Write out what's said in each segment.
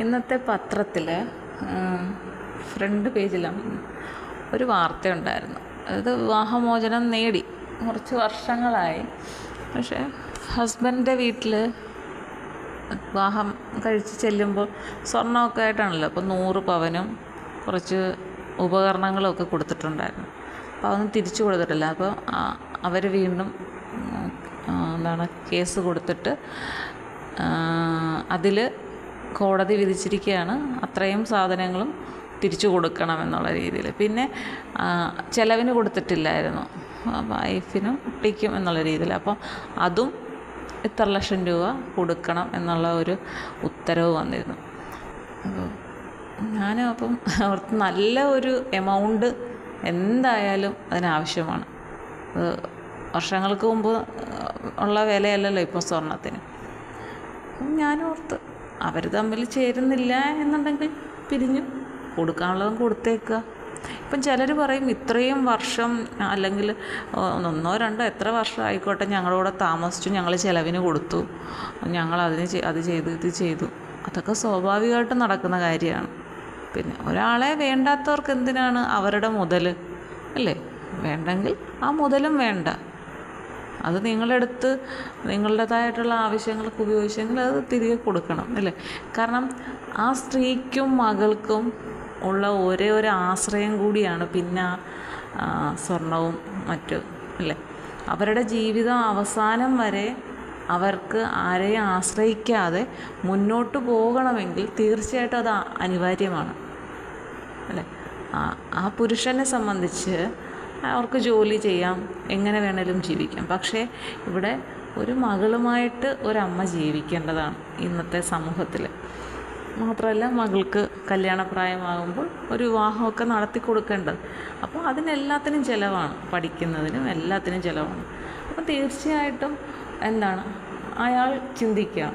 ഇന്നത്തെ പത്രത്തിൽ ഫ്രണ്ട് പേജിലാണ് ഒരു വാർത്തയുണ്ടായിരുന്നു. അത് വിവാഹമോചനം നേടി. കുറച്ച് വർഷങ്ങളായി. പക്ഷേ ഹസ്ബൻഡിന്റെ വീട്ടിൽ വിവാഹം കഴിച്ച് ചെല്ലുമ്പോൾ സ്വർണമൊക്കെ ആയിട്ടാണല്ലോ. അപ്പോൾ നൂറ് പവനും കുറച്ച് ഉപകരണങ്ങളൊക്കെ കൊടുത്തിട്ടുണ്ടായിരുന്നു. അപ്പോൾ അതൊന്നും തിരിച്ചു കൊടുത്തിട്ടില്ല. അപ്പോൾ അവർ വീണ്ടും എന്താണ് കേസ് കൊടുത്തിട്ട് അതിൽ കോടതി വിധിച്ചിരിക്കുകയാണ് അത്രയും സാധനങ്ങളും തിരിച്ചു കൊടുക്കണം എന്നുള്ള രീതിയിൽ. പിന്നെ ചിലവിന് കൊടുത്തിട്ടില്ലായിരുന്നു. വൈഫിനും കുട്ടിക്കും എന്നുള്ള രീതിയിൽ. അപ്പം അതും ഇത്ര ലക്ഷം രൂപ കൊടുക്കണം എന്നുള്ള ഒരു ഉത്തരവ് വന്നിരുന്നു. ഞാൻ അപ്പം അവർക്ക് നല്ല ഒരു എമൗണ്ട് എന്തായാലും അതിനാവശ്യമാണ്. അത് വർഷങ്ങൾക്ക് മുമ്പ് ഉള്ള വിലയല്ലല്ലോ ഇപ്പോൾ സ്വർണത്തിന്. ഞാൻ ഓർത്ത് അവർ തമ്മിൽ ചേരുന്നില്ല എന്നുണ്ടെങ്കിൽ പിരിഞ്ഞു കൊടുക്കാനുള്ളതും കൊടുത്തേക്കുക. ഇപ്പം ചിലർ പറയും ഇത്രയും വർഷം അല്ലെങ്കിൽ ഒന്നോ രണ്ടോ എത്ര വർഷം ആയിക്കോട്ടെ ഞങ്ങളോട് താമസിച്ചു ഞങ്ങൾ ചിലവിന് കൊടുത്തു ഞങ്ങൾ അതിന് അത് ചെയ്തു ഇത് ചെയ്തു. അതൊക്കെ സ്വാഭാവികമായിട്ട് നടക്കുന്ന കാര്യമാണ്. പിന്നെ ഒരാളെ വേണ്ടാത്തവർക്ക് എന്തിനാണ് അവരുടെ മുതൽ അല്ലേ? വേണ്ടെങ്കിൽ ആ മുതലും വേണ്ട. അത് നിങ്ങളെടുത്ത് നിങ്ങളുടേതായിട്ടുള്ള ആവശ്യങ്ങൾക്ക് ഉപയോഗിച്ചെങ്കിൽ അത് തിരികെ കൊടുക്കണം അല്ലേ? കാരണം ആ സ്ത്രീക്കും മകൾക്കും ഉള്ള ഒരേ ഒരു ആശ്രയം കൂടിയാണ് പിന്നെ സ്വർണവും മറ്റു അല്ലേ? അവരുടെ ജീവിതം അവസാനം വരെ അവർക്ക് ആരെയും ആശ്രയിക്കാതെ മുന്നോട്ട് പോകണമെങ്കിൽ തീർച്ചയായിട്ടും അത് അനിവാര്യമാണ് അല്ലേ? ആ പുരുഷനെ സംബന്ധിച്ച് അവർക്ക് ജോലി ചെയ്യാം എങ്ങനെ വേണേലും ജീവിക്കാം. പക്ഷേ ഇവിടെ ഒരു മകളുമായിട്ട് ഒരമ്മ ജീവിക്കേണ്ടതാണ് ഇന്നത്തെ സമൂഹത്തിൽ മാത്രമല്ല മകൾക്ക് കല്യാണപ്രായമാകുമ്പോൾ ഒരു വിവാഹമൊക്കെ നടത്തി കൊടുക്കേണ്ടത്. അപ്പോൾ അതിനെല്ലാത്തിനും ചിലവാണ് പഠിക്കുന്നതിനും എല്ലാത്തിനും ചിലവാണ്. അപ്പം തീർച്ചയായിട്ടും എന്താണ് അയാൾ ചിന്തിക്കുക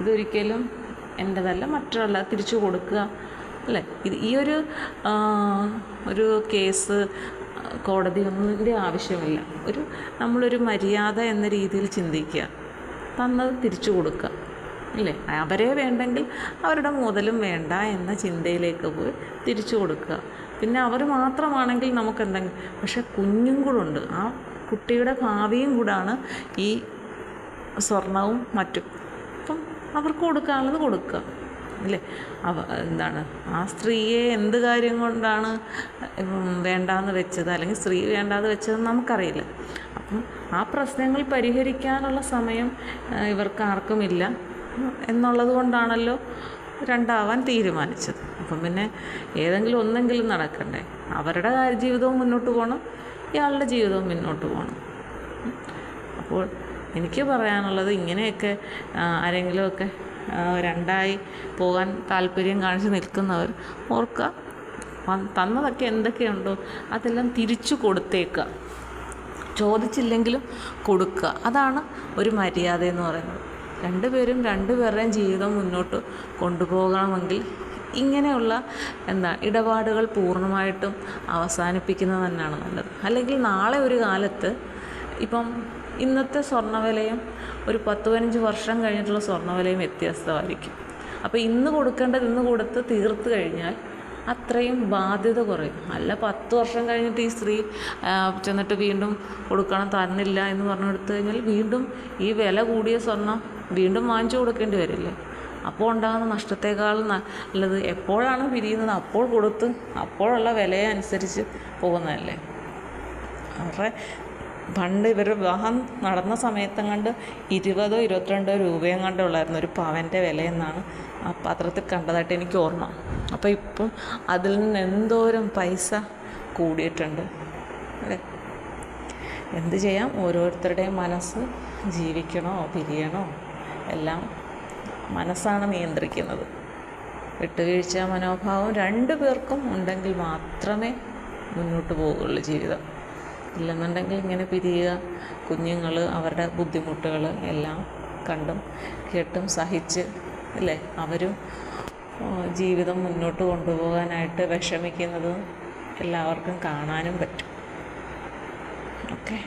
ഇതൊരിക്കലും എന്റെതല്ല മറ്റൊരാളല്ല തിരിച്ചു കൊടുക്കുക. അല്ലേ? ഇത് ഈ ഒരു ഒരു കേസ് കോടതി ഒന്നും കൂടി ആവശ്യമില്ല. ഒരു നമ്മളൊരു മര്യാദ എന്ന രീതിയിൽ ചിന്തിക്കുക. തന്നത് തിരിച്ചു കൊടുക്കുക. ഇല്ലേ അവരെ വേണ്ടെങ്കിൽ അവരുടെ മുതലും വേണ്ട എന്ന ചിന്തയിലേക്ക് പോയി തിരിച്ചു കൊടുക്കുക. പിന്നെ അവർ മാത്രമാണെങ്കിൽ നമുക്ക് എന്തെങ്കിലും പക്ഷെ കുഞ്ഞും കൂടുണ്ട് ആ കുട്ടിയുടെ ഭാവിയും കൂടാണ് ഈ സ്വർണവും മറ്റും. അപ്പം അവർക്ക് കൊടുക്കാനുള്ളത് കൊടുക്കുക. അല്ലേ? അവ എന്താണ്? ആ സ്ത്രീയെ എന്ത് കാര്യം കൊണ്ടാണ് വേണ്ടാന്ന് വെച്ചത്? അല്ലെങ്കിൽ സ്ത്രീ വേണ്ടാന്ന് വെച്ചതെന്ന് നമുക്കറിയില്ല. അപ്പം ആ പ്രശ്നങ്ങൾ പരിഹരിക്കാനുള്ള സമയം ഇവർക്ക് ആർക്കുമില്ല എന്നുള്ളത് കൊണ്ടാണല്ലോ രണ്ടാവാൻ തീരുമാനിച്ചത്. അപ്പം പിന്നെ ഏതെങ്കിലും ഒന്നെങ്കിലും നടക്കണ്ടേ? അവരുടെ ജീവിതവും മുന്നോട്ട് പോകണം. ഇയാളുടെ ജീവിതവും മുന്നോട്ട് പോകണം. അപ്പോൾ എനിക്ക് പറയാനുള്ളത് ഇങ്ങനെയൊക്കെ ആരെങ്കിലുമൊക്കെ രണ്ടായി പോകാൻ താല്പര്യം കാണിച്ച് നിൽക്കുന്നവർ ഓർക്കുക തന്നതൊക്കെ എന്തൊക്കെയുണ്ടോ അതെല്ലാം തിരിച്ചു കൊടുത്തേക്കുക. ചോദിച്ചില്ലെങ്കിലും കൊടുക്കുക. അതാണ് ഒരു മര്യാദ എന്ന് പറയുന്നത്. രണ്ടുപേരും രണ്ടുപേരുടെയും ജീവിതം മുന്നോട്ട് കൊണ്ടുപോകണമെങ്കിൽ ഇങ്ങനെയുള്ള എന്താ ഇടപാടുകൾ പൂർണമായിട്ടും അവസാനിപ്പിക്കുന്നത് തന്നെയാണ് നല്ലത്. അല്ലെങ്കിൽ നാളെ ഒരു കാലത്ത് ഇപ്പം ഇന്നത്തെ സ്വർണവിലയും ഒരു പത്ത് പതിനഞ്ച് വർഷം കഴിഞ്ഞിട്ടുള്ള സ്വർണവിലയും വ്യത്യസ്തമായിരിക്കും. അപ്പോൾ ഇന്ന് കൊടുക്കേണ്ടത് ഇന്ന് കൊടുത്ത് തീർത്ത് കഴിഞ്ഞാൽ അത്രയും ബാധ്യത കുറയും. അല്ല പത്ത് വർഷം കഴിഞ്ഞിട്ട് ഈ സ്ത്രീ ചെന്നിട്ട് വീണ്ടും കൊടുക്കണം തന്നില്ല എന്ന് പറഞ്ഞെടുത്തു കഴിഞ്ഞാൽ വീണ്ടും ഈ വില കൂടിയ സ്വർണം വീണ്ടും വാങ്ങിച്ചു കൊടുക്കേണ്ടി വരില്ലേ? അപ്പോൾ ഉണ്ടാകുന്ന നഷ്ടത്തെക്കാൾ നല്ലത് എപ്പോഴാണ് പിരിയുന്നത്? അപ്പോൾ കൊടുത്ത് അപ്പോഴുള്ള വിലയെ അനുസരിച്ച് പോകുന്നതല്ലേ? അവരുടെ പണ്ട് ഇവർ വിവാഹം നടന്ന സമയത്തെങ്ങാണ്ട് ഇരുപതോ ഇരുപത്തിരണ്ടോ രൂപയും കണ്ടേ ഉള്ളായിരുന്നു ഒരു പവന്റെ വിലയെന്നാണ് ആ പത്രത്തിൽ കണ്ടതായിട്ട് എനിക്ക് ഓർമ്മ. അപ്പോൾ ഇപ്പം അതിൽ നിന്ന് എന്തോരം പൈസ കൂടിയിട്ടുണ്ട്. അല്ലേ? എന്ത് ചെയ്യാം? ഓരോരുത്തരുടെയും മനസ്സ് ജീവിക്കണോ പിരിയണോ? എല്ലാം മനസ്സാണ് നിയന്ത്രിക്കുന്നത്. വിട്ടുവീഴ്ച മനോഭാവം രണ്ടു പേർക്കും ഉണ്ടെങ്കിൽ മാത്രമേ മുന്നോട്ട് പോവുകയുള്ളൂ ജീവിതം. ഇല്ലെന്നുണ്ടെങ്കിൽ ഇങ്ങനെ പിരിയുക കുഞ്ഞുങ്ങൾ അവരുടെ ബുദ്ധിമുട്ടുകൾ എല്ലാം കണ്ടും കേട്ടും സഹിച്ച് അല്ലേ? അവരും ജീവിതം മുന്നോട്ട് കൊണ്ടുപോകാനായിട്ട് വിഷമിക്കുന്നത് എല്ലാവർക്കും കാണാനും പറ്റും. ഓക്കെ.